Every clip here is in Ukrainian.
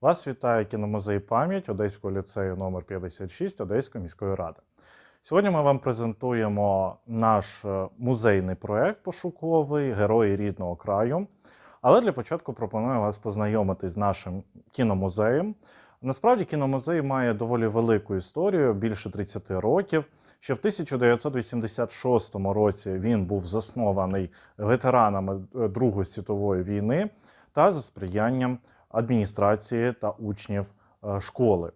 Вас вітає кіномузей пам'ять Одеського ліцею номер 56 Одеської міської ради. Сьогодні ми вам презентуємо наш е, музейний проект пошуковий Герої рідного краю. Але для початку пропоную вас познайомити з нашим кіномузеєм. Насправді кіномузей має доволі велику історію, більше 30 років. Ще в 1986 році він був заснований ветеранами е, Другої світової війни та за сприянням адміністрації та учнів е, школи.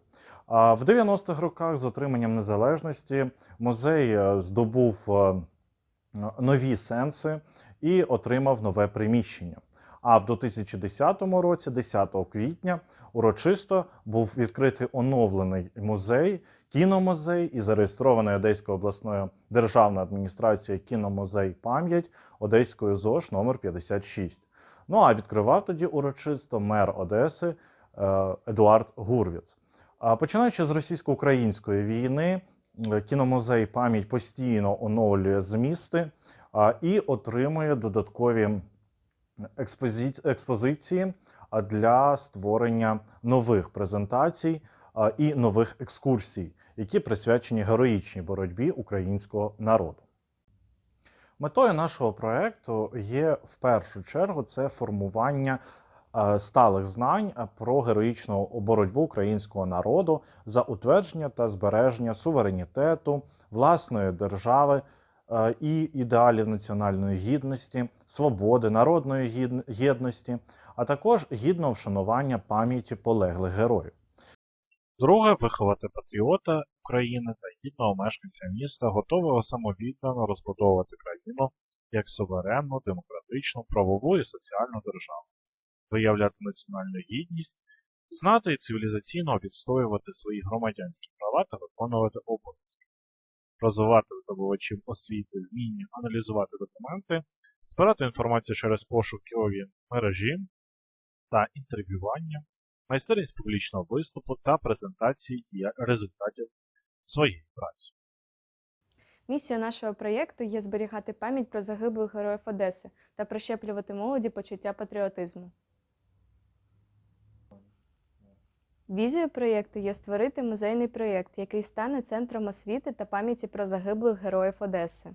А в 90-х роках з отриманням незалежності музей е, здобув е, нові сенси і отримав нове приміщення. А в 2010 році, 10 квітня, урочисто був відкритий оновлений музей, кіномузей і зареєстрований Одеською обласною державною адміністрацією кіномузей пам'ять Одеської ЗОЖ номер 56. Ну а відкривав тоді урочисто мер Одеси е, Едуард Гурвіц. Починаючи з російсько-української війни, е, кіномузей пам'ять постійно оновлює змісти і отримує додаткові експозиції для створення нових презентацій і нових екскурсій, які присвячені героїчній боротьбі українського народу. Метою нашого проекту є в першу чергу це формування е, сталих знань про героїчну боротьбу українського народу за утвердження та збереження суверенітету, власної держави е, і ідеалів національної гідності, свободи, народної єдності, а також гідного вшанування пам'яті полеглих героїв. Друге виховати патріота України та гідного мешканця міста, готового самовіддано розбудовувати країну як суверенну, демократичну, правову і соціальну державу, виявляти національну гідність, знати і цивілізаційно відстоювати свої громадянські права та виконувати обов'язки, розвивати здобувачів освіти, вміння аналізувати документи, збирати інформацію через пошукові мережі та інтерв'ювання, майстерність публічного виступу та презентації результатів своєї праці. Місією нашого проєкту є зберігати пам'ять про загиблих героїв Одеси та прищеплювати молоді почуття патріотизму. Візією проєкту є створити музейний проєкт, який стане центром освіти та пам'яті про загиблих героїв Одеси.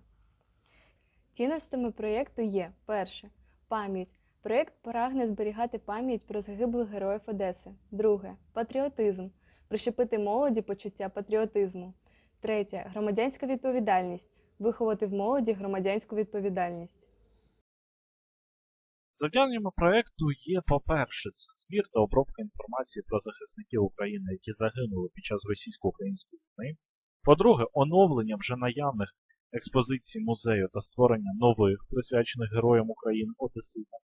Цінностями проєкту є перше пам'ять. Проєкт прагне зберігати пам'ять про загиблих героїв Одеси. Друге патріотизм. Прищепити молоді почуття патріотизму. Третє громадянська відповідальність. Виховати в молоді громадянську відповідальність. Завданнями проекту є, по-перше, це збір та обробка інформації про захисників України, які загинули під час російсько-української війни. По-друге, оновлення вже наявних експозицій музею та створення нових, присвячених героям України Одеситам.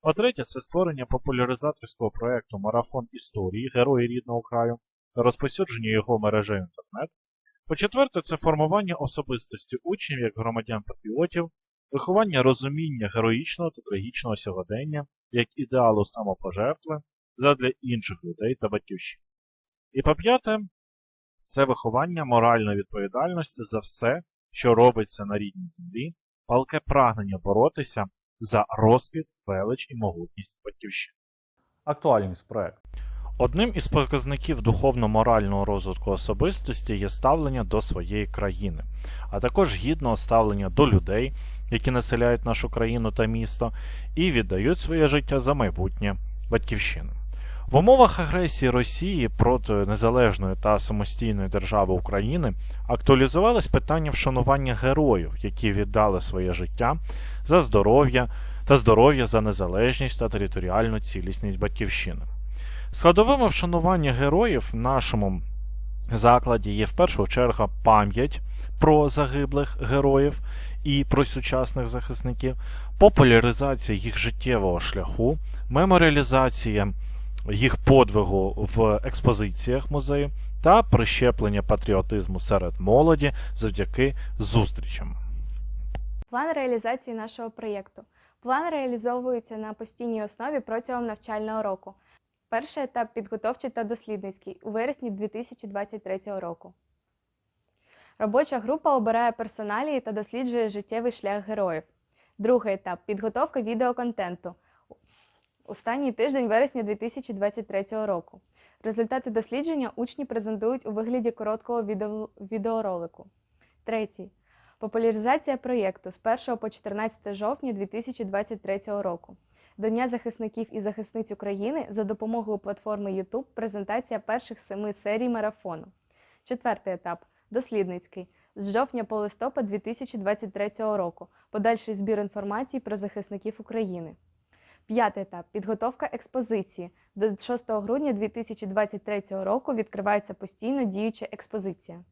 По-третє, це створення популяризаторського проекту Марафон історії Герої рідного краю розповсюдження його мережею інтернет. По-четверте, це формування особистості учнів як громадян-патріотів, виховання розуміння героїчного та трагічного сьогодення як ідеалу самопожертви задля інших людей та батьківщин. І по-п'яте, це виховання моральної відповідальності за все, що робиться на рідній землі, палке прагнення боротися за розквіт, велич і могутність батьківщини. Актуальність проекту. Одним із показників духовно-морального розвитку особистості є ставлення до своєї країни, а також гідного ставлення до людей, які населяють нашу країну та місто, і віддають своє життя за майбутнє батьківщини. В умовах агресії Росії проти незалежної та самостійної держави України актуалізувалось питання вшанування героїв, які віддали своє життя за здоров'я та здоров'я за незалежність та територіальну цілісність батьківщини. Складовими вшанування героїв в нашому закладі є в першу чергу пам'ять про загиблих героїв і про сучасних захисників, популяризація їх життєвого шляху, меморіалізація їх подвигу в експозиціях музею та прищеплення патріотизму серед молоді завдяки зустрічам. План реалізації нашого проєкту. План реалізовується на постійній основі протягом навчального року. Перший етап підготовчий та дослідницький у вересні 2023 року. Робоча група обирає персоналії та досліджує життєвий шлях героїв. Другий етап підготовка відеоконтенту. Останній тиждень вересня 2023 року. Результати дослідження учні презентують у вигляді короткого відео- відеоролику. Третій. Популяризація проєкту з 1 по 14 жовтня 2023 року. До Дня захисників і захисниць України за допомогою платформи YouTube презентація перших семи серій марафону. Четвертий етап дослідницький з жовтня по листопад 2023 року. Подальший збір інформації про захисників України. П'ятий етап підготовка експозиції. До 6 грудня 2023 року відкривається постійно діюча експозиція.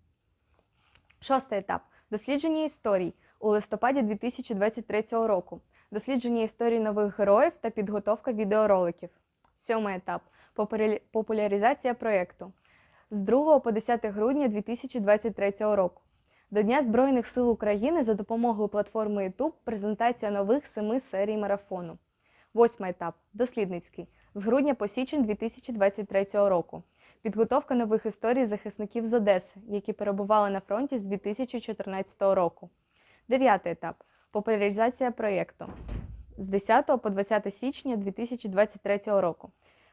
Шостий етап дослідження історій у листопаді 2023 року. Дослідження історій нових героїв та підготовка відеороликів. Сьомий етап популяризація проєкту з 2 по 10 грудня 2023 року. До Дня Збройних сил України за допомогою платформи YouTube презентація нових семи серій марафону. Восьмий етап дослідницький з грудня по січень 2023 року. Підготовка нових історій захисників з Одеси, які перебували на фронті з 2014 року. Дев'ятий етап популяризація проєкту з 10 по 20 січня 2023 року.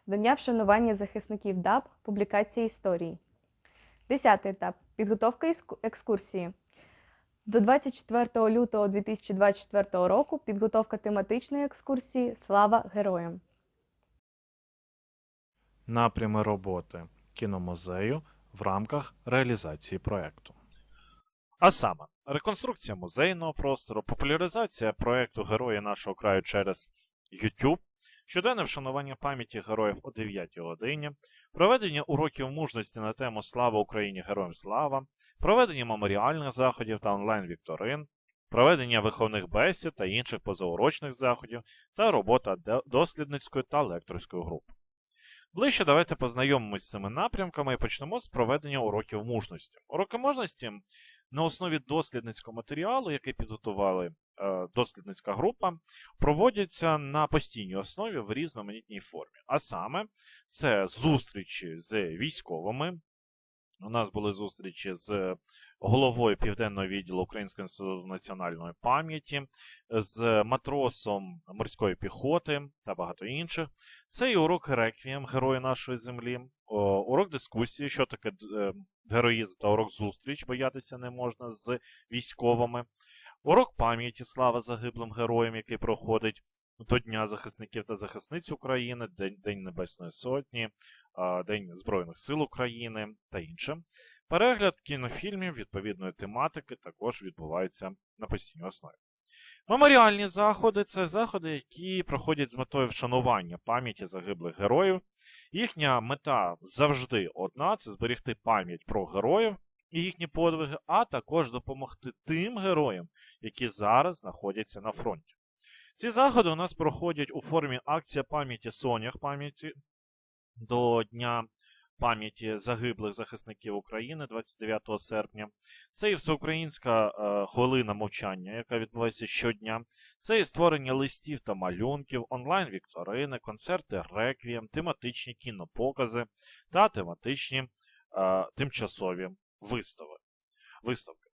До Дня вшанування захисників ДАБ, публікація історії. Десятий етап підготовка екскурсії. До 24 лютого 2024 року підготовка тематичної екскурсії Слава героям. Напрями роботи кіномузею в рамках реалізації проекту. А саме, реконструкція музейного простору, популяризація проекту Герої нашого краю через YouTube, щоденне вшанування пам'яті героїв о 9 годині, проведення уроків мужності на тему Слава Україні! Героям слава, проведення меморіальних заходів та онлайн-вікторин, проведення виховних бесід та інших позаурочних заходів та робота дослідницької та лекторської груп. Ближче давайте познайомимось з цими напрямками і почнемо з проведення уроків мужності. Уроки мужності на основі дослідницького матеріалу, який підготували е, дослідницька група, проводяться на постійній основі в різноманітній формі. А саме, це зустрічі з військовими. У нас були зустрічі з головою південного відділу Українського інституту національної пам'яті, з матросом морської піхоти та багато інших. Це і урок реквієм Герої нашої землі, урок дискусії, що таке е, героїзм та урок зустріч, боятися не можна з військовими. Урок пам'яті слава загиблим героям, який проходить до Дня захисників та захисниць України, День, День Небесної Сотні, День Збройних сил України та інше. Перегляд кінофільмів відповідної тематики також відбувається на постійній основі. Меморіальні заходи це заходи, які проходять з метою вшанування пам'яті загиблих героїв. Їхня мета завжди одна: це зберегти пам'ять про героїв і їхні подвиги, а також допомогти тим героям, які зараз знаходяться на фронті. Ці заходи у нас проходять у формі акція пам'яті Сонях пам'яті до Дня пам'яті загиблих захисників України 29 серпня. Це і всеукраїнська е, хвилина мовчання, яка відбувається щодня. Це і створення листів та малюнків, онлайн-вікторини, концерти реквієм, тематичні кінопокази та тематичні е, тимчасові вистави. виставки.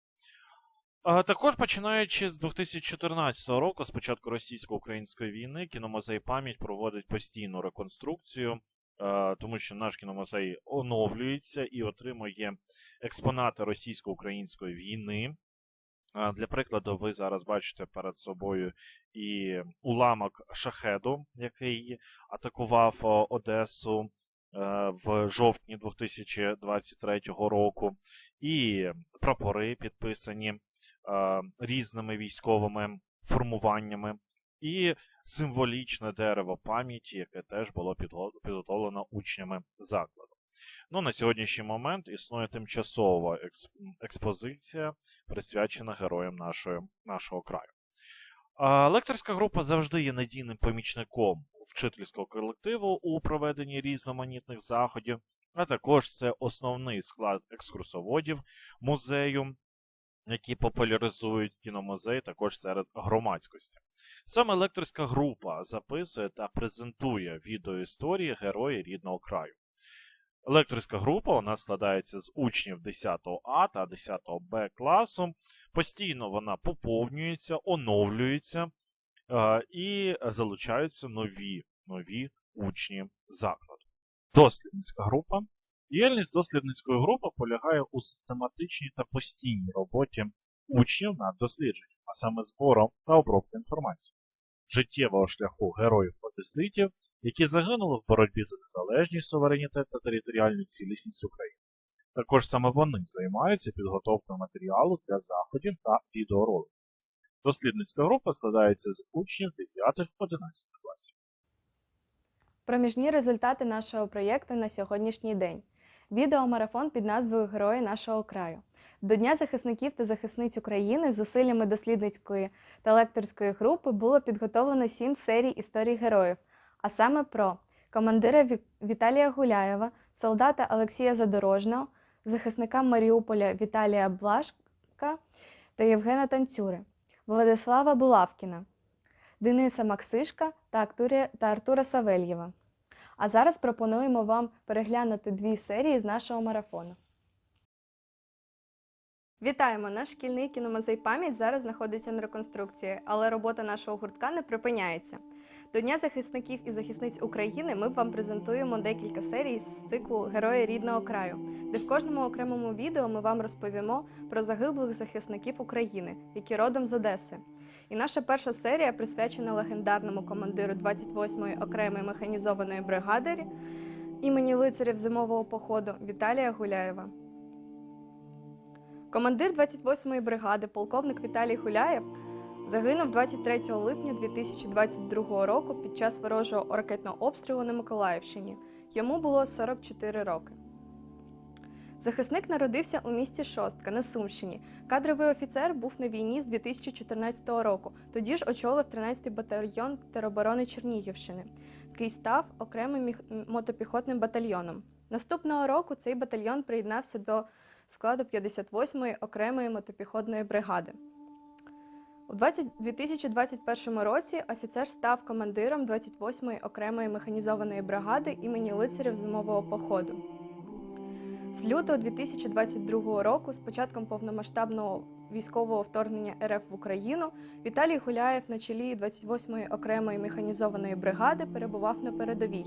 Також починаючи з 2014 року, з початку російсько-української війни, кіномузей пам'ять проводить постійну реконструкцію, е, тому що наш кіномузей оновлюється і отримує експонати російсько-української війни. Е, Для прикладу, ви зараз бачите перед собою і уламок шахеду, який атакував Одесу е, в жовтні 2023 року, і прапори підписані е, різними військовими формуваннями, і символічне дерево пам'яті, яке теж було підготовлено учнями закладу. Ну, на сьогоднішній момент існує тимчасова експозиція, присвячена героям нашої, нашого краю. Лекторська група завжди є надійним помічником вчительського колективу у проведенні різноманітних заходів, а також це основний склад екскурсоводів музею, які популяризують кіномузей також серед громадськості. Саме лекторська група записує та презентує відеоісторії герої рідного краю. Лекторська група у нас складається з учнів 10 А та 10 Б класу. Постійно вона поповнюється, оновлюється е, і залучаються нові нові учні закладу. Дослідницька група. Діяльність дослідницької групи полягає у систематичній та постійній роботі учнів над дослідженням, а саме збором та обробкою інформації, життєвого шляху героїв-одеситів, які загинули в боротьбі за незалежність, суверенітет та територіальну цілісність України. Також саме вони займаються підготовкою матеріалу для заходів та відеороликів. Дослідницька група складається з учнів 9-11 класів. Проміжні результати нашого проєкту на сьогоднішній день. Відеомарафон під назвою Герої нашого краю. До Дня захисників та захисниць України зусиллями дослідницької та лекторської групи було підготовлено сім серій історій героїв, а саме про командира Віталія Гуляєва, солдата Олексія Задорожного, захисника Маріуполя Віталія Блашка та Євгена Танцюри, Владислава Булавкіна, Дениса Максишка та Артура Савельєва. А зараз пропонуємо вам переглянути дві серії з нашого марафону. Вітаємо! Наш шкільний кіномузей пам'ять зараз знаходиться на реконструкції, але робота нашого гуртка не припиняється. До Дня захисників і захисниць України ми вам презентуємо декілька серій з циклу Герої рідного краю, де в кожному окремому відео ми вам розповімо про загиблих захисників України, які родом з Одеси. І наша перша серія присвячена легендарному командиру 28-ї окремої механізованої бригади імені лицарів зимового походу Віталія Гуляєва. Командир 28-ї бригади, полковник Віталій Гуляєв, загинув 23 липня 2022 року під час ворожого ракетного обстрілу на Миколаївщині. Йому було 44 роки. Захисник народився у місті Шостка на Сумщині. Кадровий офіцер був на війні з 2014 року. Тоді ж очолив 13-й батальйон тероборони Чернігівщини, який став окремим мотопіхотним батальйоном. Наступного року цей батальйон приєднався до складу 58-ї окремої мотопіхотної бригади. У 20 2021 році офіцер став командиром 28-ї окремої механізованої бригади імені лицарів зимового походу. З лютого 2022 року, з початком повномасштабного військового вторгнення РФ в Україну, Віталій Гуляєв на чолі 28-ї окремої механізованої бригади перебував на передовій,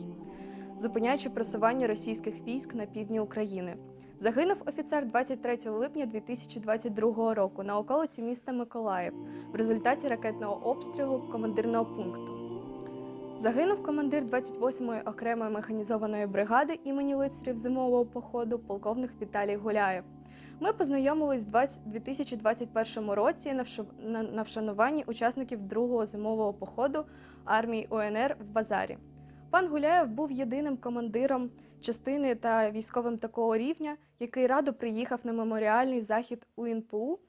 зупиняючи просування російських військ на півдні України. Загинув офіцер 23 липня 2022 року на околиці міста Миколаїв в результаті ракетного обстрілу командирного пункту. Загинув командир 28-ї окремої механізованої бригади імені лицарів зимового походу полковник Віталій Гуляєв. Ми познайомились у 2021 році на вш- на- на вшануванні учасників другого зимового походу армії УНР в Базарі. Пан Гуляєв був єдиним командиром частини та військовим такого рівня, який радо приїхав на меморіальний захід УНПУ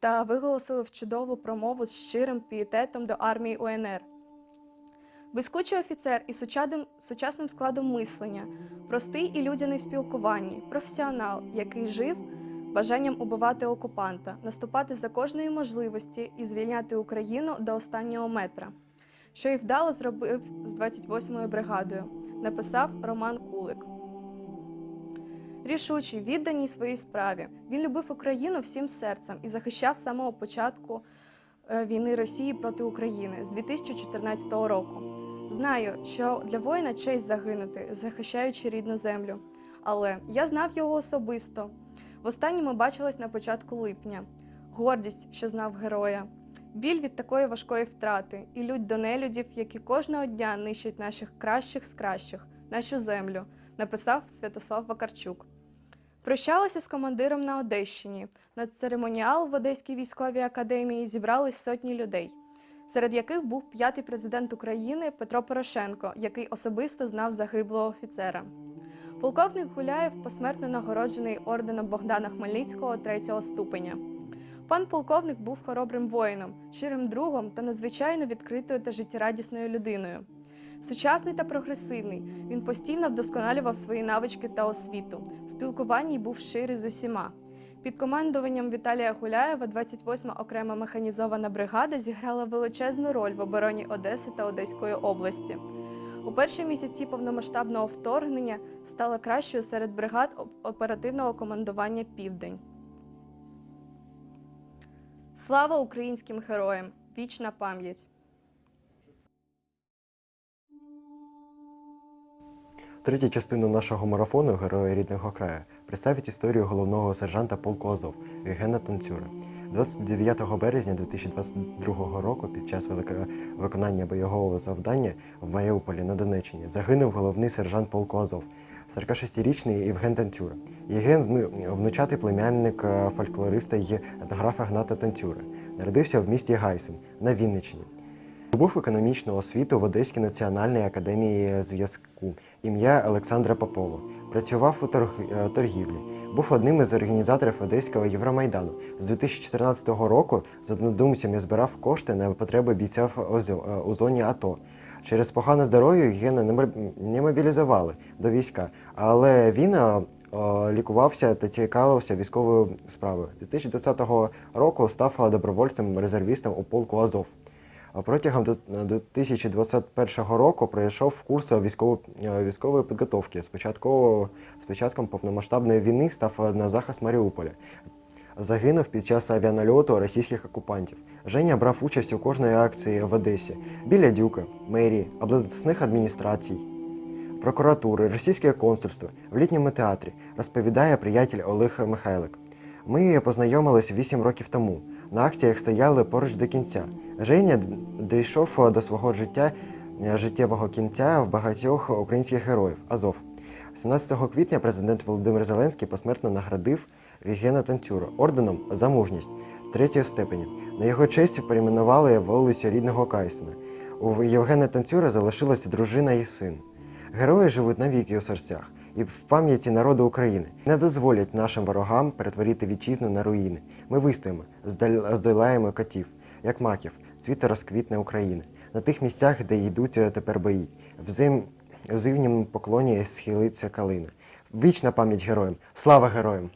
та виголосив чудову промову з щирим пієтетом до армії УНР. Блискучий офіцер із сучадим- сучасним складом мислення, простий і людяний в спілкуванні, професіонал, який жив бажанням убивати окупанта, наступати за кожної можливості і звільняти Україну до останнього метра, що й вдало зробив з 28-ю бригадою, написав Роман Кулик. Рішучий, відданий своїй справі. Він любив Україну всім серцем і захищав самого початку е, війни Росії проти України з 2014 року. Знаю, що для воїна честь загинути, захищаючи рідну землю. Але я знав його особисто. Востаннє ми бачились на початку липня. Гордість, що знав героя, біль від такої важкої втрати і лють до нелюдів, які кожного дня нищать наших кращих з кращих, нашу землю, написав Святослав Вакарчук. Прощалася з командиром на Одещині. На церемоніал в Одеській військовій академії зібрались сотні людей, серед яких був п'ятий президент України Петро Порошенко, який особисто знав загиблого офіцера. Полковник Гуляєв посмертно нагороджений орденом Богдана Хмельницького третього ступеня. Пан полковник був хоробрим воїном, щирим другом та надзвичайно відкритою та життєрадісною людиною. Сучасний та прогресивний, він постійно вдосконалював свої навички та освіту. В спілкуванні був щирий з усіма. Під командуванням Віталія Гуляєва 28-ма окрема механізована бригада зіграла величезну роль в обороні Одеси та Одеської області. У перші місяці повномасштабного вторгнення стала кращою серед бригад оперативного командування Південь. Слава українським героям! Вічна пам'ять! Третя частина нашого марафону Герої рідного краю представить історію головного сержанта полку Азов Євгена Танцюра. 29 березня 2022 року під час виконання бойового завдання в Маріуполі на Донеччині загинув головний сержант полку Азов, 46-річний Євген Танцюра. Євген внучатий племянник е, фольклориста й етнографа Гната Танцюра. Народився в місті Гайсен на Вінниччині. Здобув економічну освіту в Одеській національній академії зв'язку ім'я Олександра Попова. Працював у торг- е, торгівлі. Був одним із організаторів Одеського Євромайдану. З 2014 року з однодумцями збирав кошти на потреби бійців е, у зоні АТО. Через погане здоров'я Євгена не моб- не мобілізували до війська, але він е, лікувався та цікавився військовою справою. 2020 року став добровольцем-резервістом у полку Азов. Протягом до- 2021 року пройшов курс військово- е, військової підготовки. Спочатку з початком повномасштабної війни став на захист Маріуполя. Загинув під час авіанальоту російських окупантів. Женя брав участь у кожної акції в Одесі біля Дюка, мерії, обласних адміністрацій, прокуратури, російське консульство, в літньому театрі, розповідає приятель Олег Михайлик. Ми познайомились 8 років тому. На акціях стояли поруч до кінця. Женя дійшов до свого життя е, життєвого кінця в багатьох українських героїв Азов. 17 квітня президент Володимир Зеленський посмертно наградив Євгена Танцюра орденом за мужність третьої степені. На його честь перейменували вулицю рідного Кайсена. У Євгена Танцюра залишилася дружина і син. Герої живуть навіки у серцях і в пам'яті народу України. Не дозволять нашим ворогам перетворити вітчизну на руїни. Ми вистоїмо, здол- здолаємо котів, як маків, цвіте розквітне України. На тих місцях, де йдуть е, тепер бої. В, зим... в зимнім поклоні схилиться калина. Вічна пам'ять героям! Слава героям!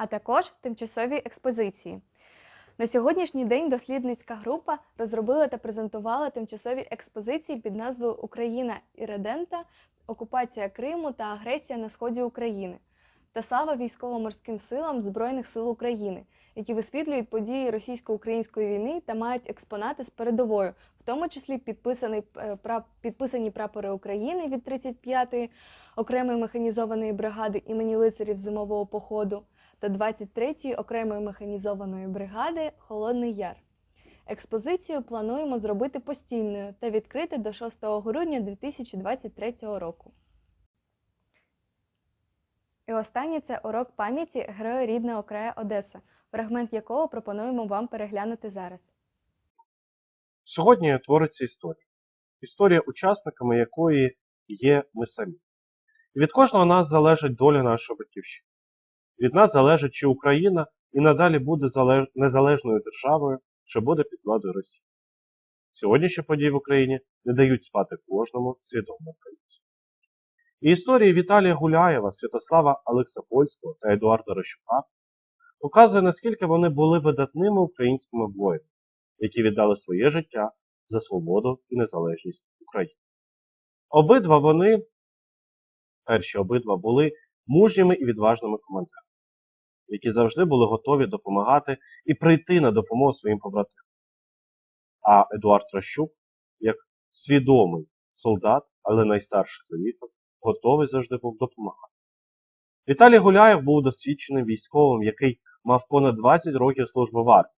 а також тимчасові експозиції. На сьогоднішній день дослідницька група розробила та презентувала тимчасові експозиції під назвою Україна іридента, окупація Криму та агресія на сході України та слава військово-морським силам Збройних сил України, які висвітлюють події російсько-української війни та мають експонати з передовою, в тому числі підписаний, е, підписані прапори України від 35-ї окремої механізованої бригади імені лицарів зимового походу та 23-ї окремої механізованої бригади Холодний Яр. Експозицію плануємо зробити постійною та відкрити до 6 грудня 2023 року. І останнє це урок пам'яті Героя рідного краю Одеса, фрагмент якого пропонуємо вам переглянути зараз. Сьогодні твориться історія. Історія, учасниками якої є ми самі. І від кожного нас залежить доля нашої батьківщини. Від нас залежить, чи Україна і надалі буде залеж... незалежною державою, чи буде під владою Росії. Сьогоднішні події в Україні не дають спати кожному свідомому українцю. І історії Віталія Гуляєва, Святослава Олексопольського та Едуарда Рощука показує, наскільки вони були видатними українськими воїнами які віддали своє життя за свободу і незалежність України. Обидва вони, перші обидва, були мужніми і відважними командирами, які завжди були готові допомагати і прийти на допомогу своїм побратимам. А Едуард Трощук, як свідомий солдат, але найстарший за віком, готовий завжди був допомагати. Віталій Гуляєв був досвідченим військовим, який мав понад 20 років служби в армії.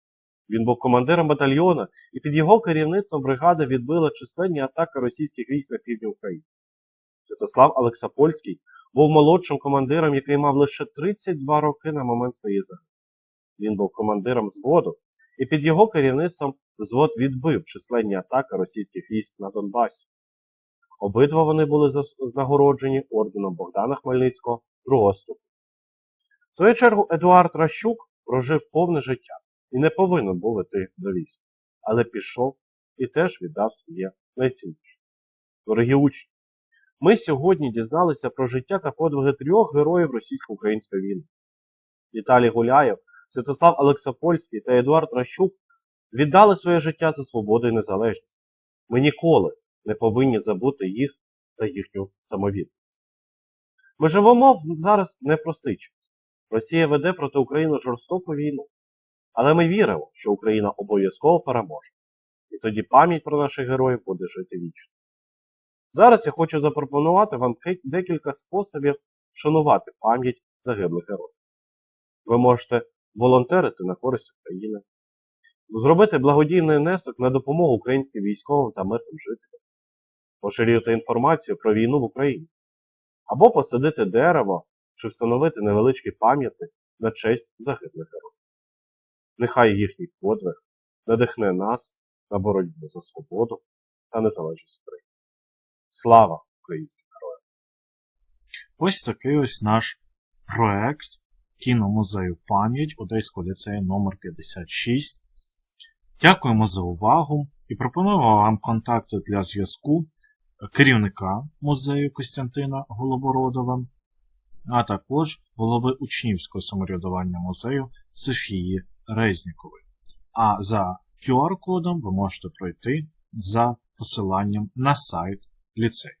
Він був командиром батальйону, і під його керівництвом бригада відбила численні атаки російських військ на півдні України. Святослав Олексапольський був молодшим командиром, який мав лише 32 роки на момент своєї загибелі. Він був командиром взводу, і під його керівництвом взвод відбив численні атаки російських військ на Донбасі. Обидва вони були зас- нагороджені орденом Богдана Хмельницького другого ступеня. В свою чергу Едуард Ращук прожив повне життя і не повинен був іти до війська, але пішов і теж віддав своє найцінніше. Дорогі учні, ми сьогодні дізналися про життя та подвиги трьох героїв російсько-української війни. Віталій Гуляєв, Святослав Олексопольський та Едуард Ращук віддали своє життя за свободу і незалежність. Ми ніколи не повинні забути їх та їхню самовідданість. Ми живемо зараз непростий час. Росія веде проти України жорстоку війну. Але ми віримо, що Україна обов'язково переможе. І тоді пам'ять про наших героїв буде жити вічно. Зараз я хочу запропонувати вам декілька способів вшанувати пам'ять загиблих героїв. Ви можете волонтерити на користь України, зробити благодійний внесок на допомогу українським військовим та мирним жителям, поширювати інформацію про війну в Україні, або посадити дерево чи встановити невеличкий пам'ятник на честь загиблих героїв. Нехай їхній подвиг надихне нас на боротьбу за свободу та незалежність України. Слава українським! героям! Ось такий ось наш проект кіномузею пам'ять Одеського ліцею номер 56. Дякуємо за увагу і пропонуємо вам контакти для зв'язку керівника музею Костянтина Голобородова, а також голови учнівського самоврядування музею Софії Резнікової. А за QR-кодом ви можете пройти за посиланням на сайт ліцею.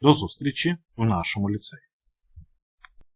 До зустрічі в нашому ліцеї.